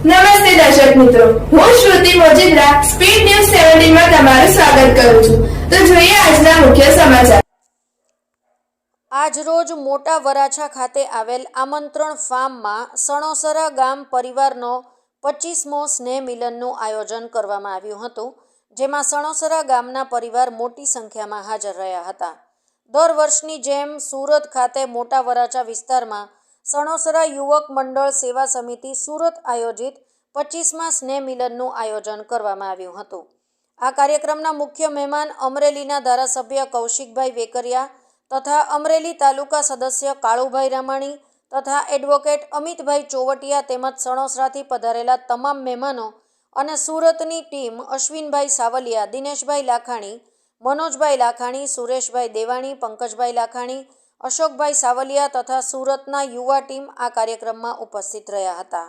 નમસ્તે દર્શક મિત્રો. હું શ્રુતિ મોજીદ્રા સ્પીડ ન્યૂઝ સેવન્ટીનમાં તમારું સ્વાગત કરું છું. તો જોઈએ આજના મુખ્ય સમાચાર. આજરોજ મોટા વરાછા ખાતે આવેલ આમંત્રણ ફાર્મમાં સણોસરા ગામ પરિવારનો પચીસમો સ્નેહ મિલનનું આયોજન કરવામાં આવ્યું હતું, જેમાં સણોસરા ગામના પરિવાર મોટી સંખ્યામાં હાજર રહ્યા હતા. દર વર્ષની જેમ સુરત ખાતે મોટા વરાછા વિસ્તારમાં સણોસરા યુવક મંડળ સેવા સમિતિ સુરત આયોજિત પચીસમાં સ્નેહ મિલનનું આયોજન કરવામાં આવ્યું હતું. આ કાર્યક્રમના મુખ્ય મહેમાન અમરેલીના ધારાસભ્ય કૌશિકભાઈ વેકરિયા તથા અમરેલી તાલુકા સદસ્ય કાળુભાઈ રામાણી તથા એડવોકેટ અમિતભાઈ ચોવટિયા તેમજ સણોસરાથી પધારેલા તમામ મહેમાનો અને સુરતની ટીમ અશ્વિનભાઈ સાવલિયા, દિનેશભાઈ લાખાણી, મનોજભાઈ લાખાણી, સુરેશભાઈ દેવાણી, પંકજભાઈ લાખાણી અશોકભાઈ સાવલિયા તથા સુરતના યુવા ટીમ આ કાર્યક્રમમાં ઉપસ્થિત રહ્યા હતા.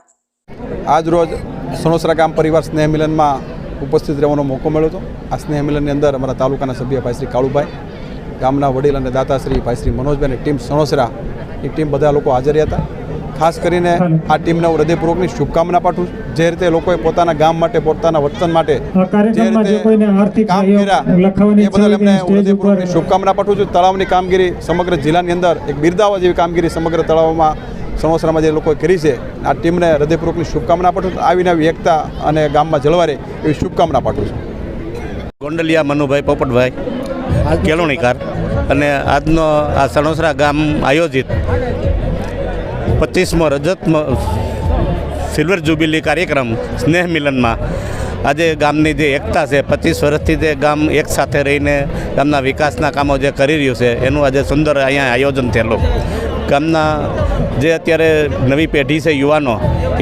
આજ રોજ સણોસરા ગામ પરિવાર સ્નેહ મિલનમાં ઉપસ્થિત રહેવાનો મોકો મળ્યો હતો. આ સ્નેહ મિલનની અંદર અમારા તાલુકાના સભ્ય ભાઈ શ્રી કાળુભાઈ, ગામના વડીલ અને દાતાશ્રી ભાઈ શ્રી મનોજભાઈ ટીમ સણોસરા, એ ટીમ બધા લોકો હાજર હતા. ખાસ કરીને આ ટીમને હું હૃદયપૂર્વકની શુભકામના પાઠવું છું. જે રીતે લોકોએ પોતાના ગામ માટે પોતાના વતન માટે જે કોઈને કામ કર્યા એ બદલ એમને ઈચ્છા હૃદયપૂર્વકની તે સ્ટેજ ઉપર શુભકામના પાઠવું છું. તળાવની કામગીરી સમગ્ર જિલ્લાની અંદર એક બિરદાવા જેવી કામગીરી સમગ્ર તળાવમાં સણોસરામાં જે લોકોએ કરી છે આ ટીમને હૃદયપૂર્વકની શુભકામના પાઠવું છું. આવીને આવી એકતા અને ગામમાં જળવારે એવી શુભકામના પાઠવું છું. ગોંડલિયા મનુભાઈ પોપટભાઈ કેલોણીકાર અને આજનો આ સણોસરા ગામ આયોજિત પચીસમો રજત સિલ્વર જ્યુબિલી કાર્યક્રમ સ્નેહ મિલનમાં. આજે ગામની જે એકતા છે, પચીસ વર્ષથી જે ગામ એક સાથે રહીને ગામના વિકાસના કામો જે કરી રહ્યું છે, એનું આજે સુંદર અહીંયા આયોજન થયેલું. ગામના જે અત્યારે નવી પેઢી છે, યુવાનો,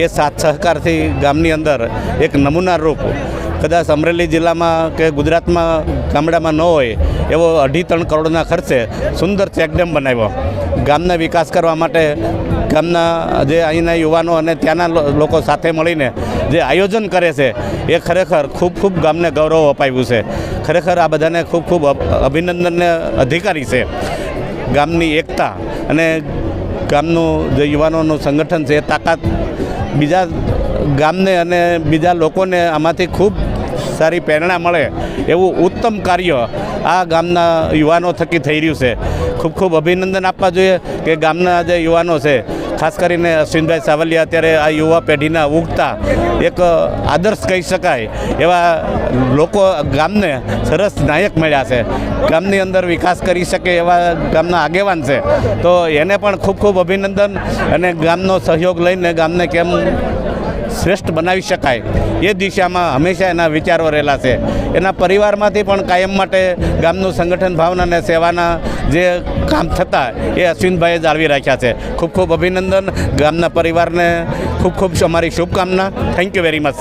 એ સાથ સહકારથી ગામની અંદર એક નમૂના રૂપ કદાચ અમરેલી જિલ્લામાં કે ગુજરાતમાં ગામડામાં ન હોય, એવો અઢી ત્રણ કરોડના ખર્ચે સુંદર ચેકડેમ બનાવ્યો. ગામના વિકાસ કરવા માટે ગામના જે અહીંના યુવાનો અને ત્યાંના લોકો સાથે મળીને જે આયોજન કરે છે, એ ખરેખર ખૂબ ખૂબ ગામને ગૌરવ અપાવ્યું છે. ખરેખર આ બધાને ખૂબ ખૂબ અભિનંદનને અધિકારી છે. ગામની એકતા અને ગામનું જે યુવાનોનું સંગઠન છે, એ તાકાત બીજા ગામને અને બીજા લોકોને આમાંથી ખૂબ સારી પ્રેરણા મળે એવું ઉત્તમ કાર્ય આ ગામના યુવાનો થકી થઈ રહ્યું છે. ખૂબ ખૂબ અભિનંદન આપવા જોઈએ કે ગામના જે યુવાનો છે ખાસ કરીને અશ્વિનભાઈ સાવલિયા અત્યારે આ યુવા પેઢીના ઉગતા એક આદર્શ કહી શકાય એવા લોકો ગામને સરસ નાયક મળ્યા છે. ગામની અંદર વિકાસ કરી શકે એવા ગામના આગેવાન છે. તો એને પણ ખૂબ ખૂબ અભિનંદન અને ગામનો સહયોગ લઈને ગામને કેમ શ્રેષ્ઠ બનાવી શકાય. એ દિશામાં હંમેશા એના વિચારો રહેલા છે. એના પરિવારમાંથી પણ કાયમ માટે ગામનું સંગઠન ભાવના અને સેવાના જે કામ થતા એ અશ્વિનભાઈએ જાળવી રાખ્યા છે. ખૂબ ખૂબ અભિનંદન ગામના પરિવારને. ખૂબ ખૂબ અમારી શુભકામના. Thank you very much